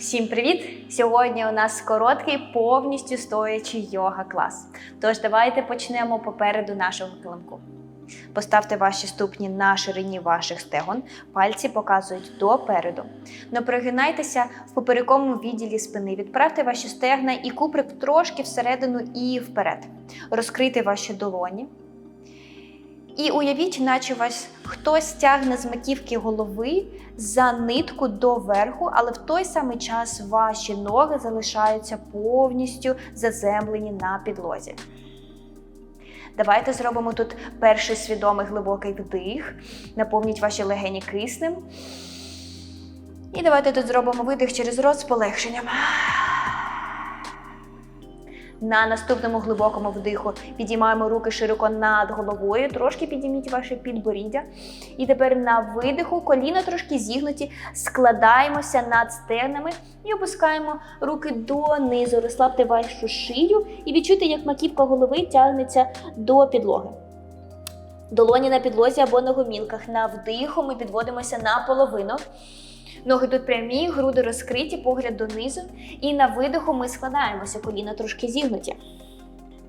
Всім привіт! Сьогодні у нас короткий повністю стоячий йога клас. Тож давайте почнемо попереду нашого килимку. Поставте ваші ступні на ширині ваших стегон, пальці показують допереду. Не пригинайтеся в поперековому відділі спини. Відправте ваші стегна і куприк трошки всередину і вперед. Розкрийте ваші долоні. І уявіть, наче вас хтось тягне з маківки голови за нитку до верху, але в той самий час ваші ноги залишаються повністю заземлені на підлозі. Давайте зробимо тут перший свідомий глибокий вдих. Наповніть ваші легені киснем. І давайте тут зробимо видих через рот з полегшенням. На наступному глибокому вдиху підіймаємо руки широко над головою, трошки підійміть ваше підборіддя. І тепер на видиху коліна трошки зігнуті, складаємося над стегнами і опускаємо руки донизу. Розслабте вашу шию і відчуйте, як маківка голови тягнеться до підлоги. Долоні на підлозі або на гомілках. На вдиху ми підводимося на половину. Ноги тут прямі, груди розкриті, погляд донизу. І на видиху ми складаємося, коліна трошки зігнуті.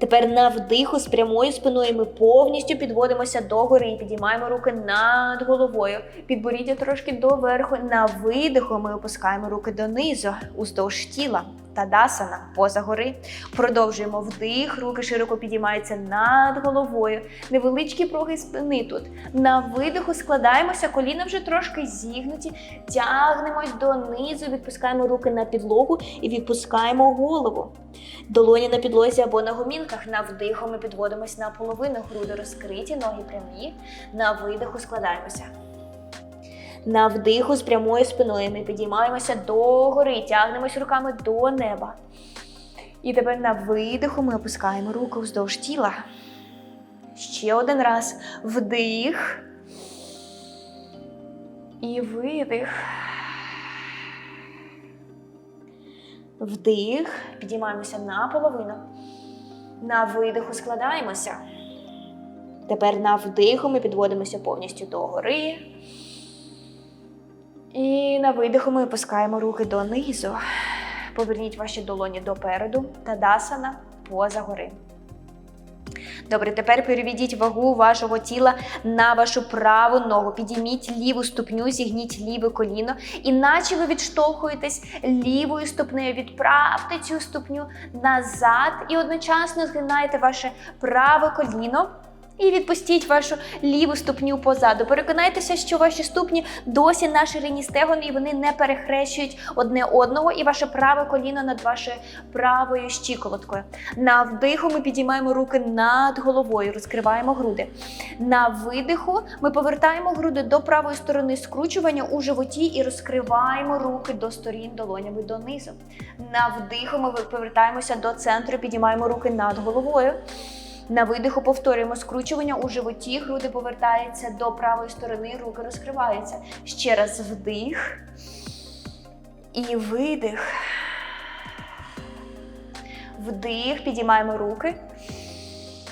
Тепер на вдиху з прямою спиною ми повністю підводимося догори і підіймаємо руки над головою. Підборіддя трошки доверху. На видиху ми опускаємо руки донизу, уздовж тіла. Тадасана, поза гори. Продовжуємо вдих, руки широко підіймаються над головою. Невеличкі проги спини тут. На видиху складаємося, коліна вже трошки зігнуті, тягнемось донизу, відпускаємо руки на підлогу і відпускаємо голову. Долоні на підлозі або на гомінках. На вдиху ми підводимось на половину, груди розкриті, ноги прямі. На видиху складаємося. На вдиху з прямою спиною ми підіймаємося догори, тягнемось руками до неба. І тепер на видиху ми опускаємо руки вздовж тіла. Ще один раз вдих. І видих. Вдих. Підіймаємося на половину. На видиху складаємося. Тепер на вдиху ми підводимося повністю догори. І на видиху ми опускаємо руки донизу. Поверніть ваші долоні допереду. Тадасана поза гори. Добре, тепер переведіть вагу вашого тіла на вашу праву ногу. Підійміть ліву ступню, зігніть ліве коліно. І наче ви відштовхуєтесь лівою ступнею, відправте цю ступню назад і одночасно згинайте ваше праве коліно. І відпустіть вашу ліву ступню позаду. Переконайтеся, що ваші ступні досі на ширині стегон і вони не перехрещують одне одного, і ваше праве коліно над вашою правою щиколоткою. На вдиху ми підіймаємо руки над головою, розкриваємо груди. На видиху ми повертаємо груди до правої сторони скручування у животі і розкриваємо руки до сторін долонями донизу. На вдиху ми повертаємося до центру, підіймаємо руки над головою. На видиху повторюємо скручування у животі, груди повертаються до правої сторони, руки розкриваються. Ще раз вдих і видих. Вдих, підіймаємо руки.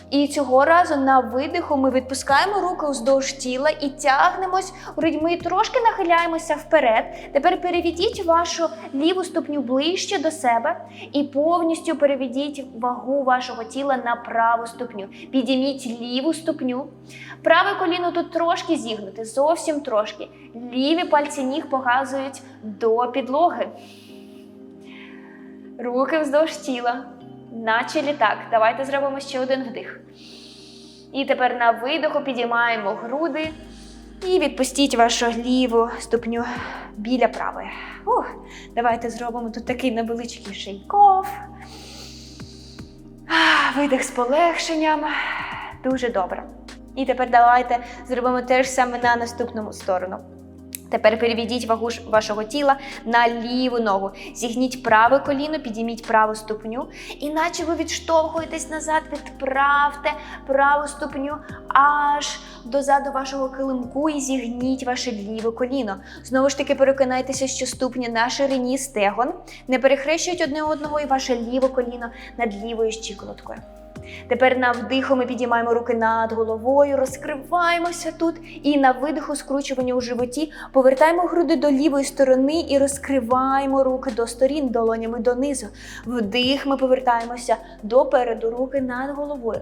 І цього разу на видиху ми відпускаємо руки уздовж тіла і тягнемось грудьми, трошки нахиляємося вперед. Тепер переведіть вашу ліву ступню ближче до себе і повністю переведіть вагу вашого тіла на праву ступню. Підійміть ліву ступню. Праве коліно тут трошки зігнуте, зовсім трошки. Ліві пальці ніг показують до підлоги. Руки вздовж тіла наче літак. Давайте зробимо ще один вдих. І тепер на видиху підіймаємо груди і відпустіть вашу ліву ступню біля правої. Ух, Давайте зробимо тут такий невеличкий шейков. Видих з полегшенням. Дуже добре. І тепер давайте зробимо те ж саме на наступному сторону. Тепер переведіть вагу вашого тіла на ліву ногу. Зігніть праве коліно, підійміть праву ступню. І наче ви відштовхуєтесь назад, відправте праву ступню аж дозаду вашого килимку і зігніть ваше ліве коліно. Знову ж таки, переконайтеся, що ступні на ширині стегон не перехрещують одне одного і ваше ліве коліно над лівою щиколоткою. Тепер на вдиху ми підіймаємо руки над головою, розкриваємося тут. І на видиху скручування у животі повертаємо груди до лівої сторони і розкриваємо руки до сторін, долонями донизу. Вдих, ми повертаємося допереду, руки над головою.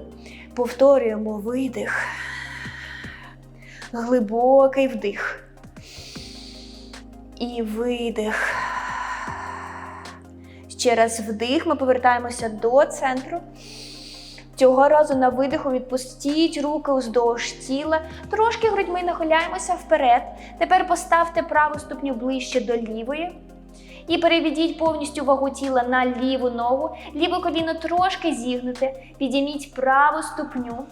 Повторюємо видих. Глибокий вдих. І видих. Ще раз вдих, ми повертаємося до центру. Цього разу на видиху відпустіть руки уздовж тіла, трошки грудьми нахиляємося вперед. Тепер поставте праву ступню ближче до лівої. І переведіть повністю вагу тіла на ліву ногу, ліве коліно трошки зігнуте, підійміть праву ступню.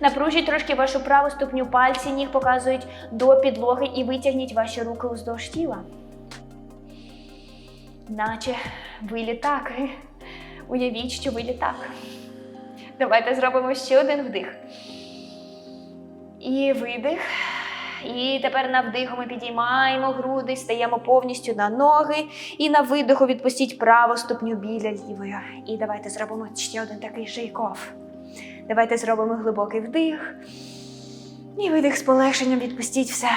Напружіть трошки вашу праву ступню, пальці ніг показують до підлоги і витягніть ваші руки уздовж тіла. Наче ви літак. Уявіть, що ви літак. Давайте зробимо ще один вдих. І видих. І тепер на вдиху ми підіймаємо груди, стаємо повністю на ноги. І на видиху відпустіть праву ступню біля лівої. І давайте зробимо ще один такий шейков. Давайте зробимо глибокий вдих. І видих з полегшенням відпустіть все.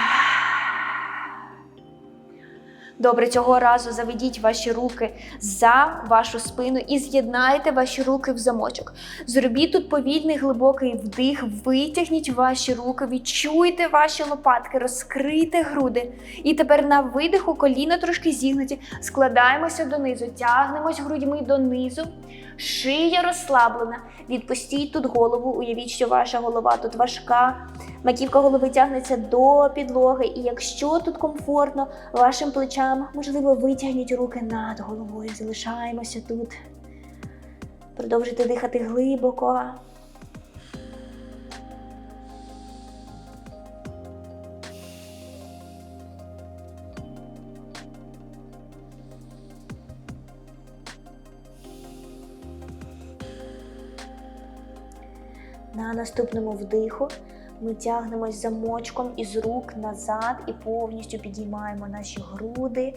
Добре, цього разу заведіть ваші руки за вашу спину і з'єднайте ваші руки в замочок. Зробіть тут повільний глибокий вдих, витягніть ваші руки, відчуйте ваші лопатки, розкрийте груди. І тепер на видиху коліна трошки зігнуті, складаємося донизу, тягнемось грудьми донизу. Шия розслаблена. Відпустіть тут голову, уявіть, що ваша голова тут важка. Маківка голови тягнеться до підлоги, і якщо тут комфортно вашим плечам, можливо, витягніть руки над головою. Залишаємося тут. Продовжуйте дихати глибоко. На наступному вдиху ми тягнемось замочком із рук назад і повністю підіймаємо наші груди,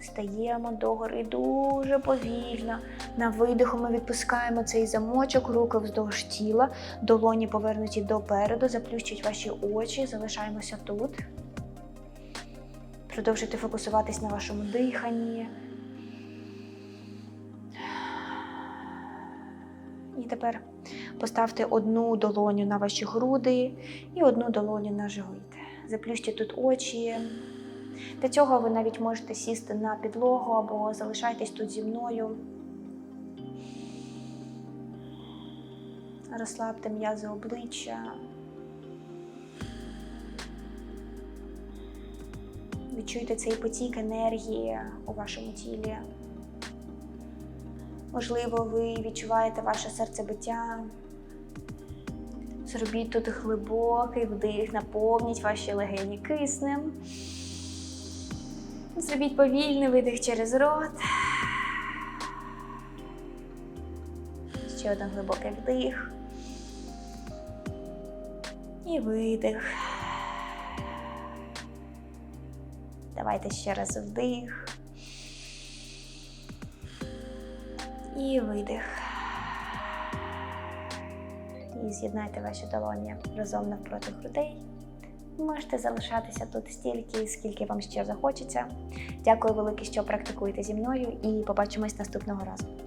стаємо догори дуже повільно. На видиху ми відпускаємо цей замочок, руки вздовж тіла, долоні повернуті допереду, заплющіть ваші очі, залишаємося тут. Продовжуйте фокусуватись на вашому диханні. І тепер поставте одну долоню на ваші груди і одну долоню на живіт. Заплющте тут очі. Для цього ви навіть можете сісти на підлогу або залишайтесь тут зі мною. Розслабте м'язи обличчя. Відчуйте цей потік енергії у вашому тілі. Можливо, ви відчуваєте ваше серцебиття. Зробіть тут глибокий вдих, наповніть ваші легені киснем. Зробіть повільний видих через рот. Ще один глибокий вдих. І видих. Давайте ще раз вдих. І видих. І з'єднайте ваші долоні разом навпроти грудей. Можете залишатися тут стільки, скільки вам ще захочеться. Дякую велике, що практикуєте зі мною, і побачимось наступного разу.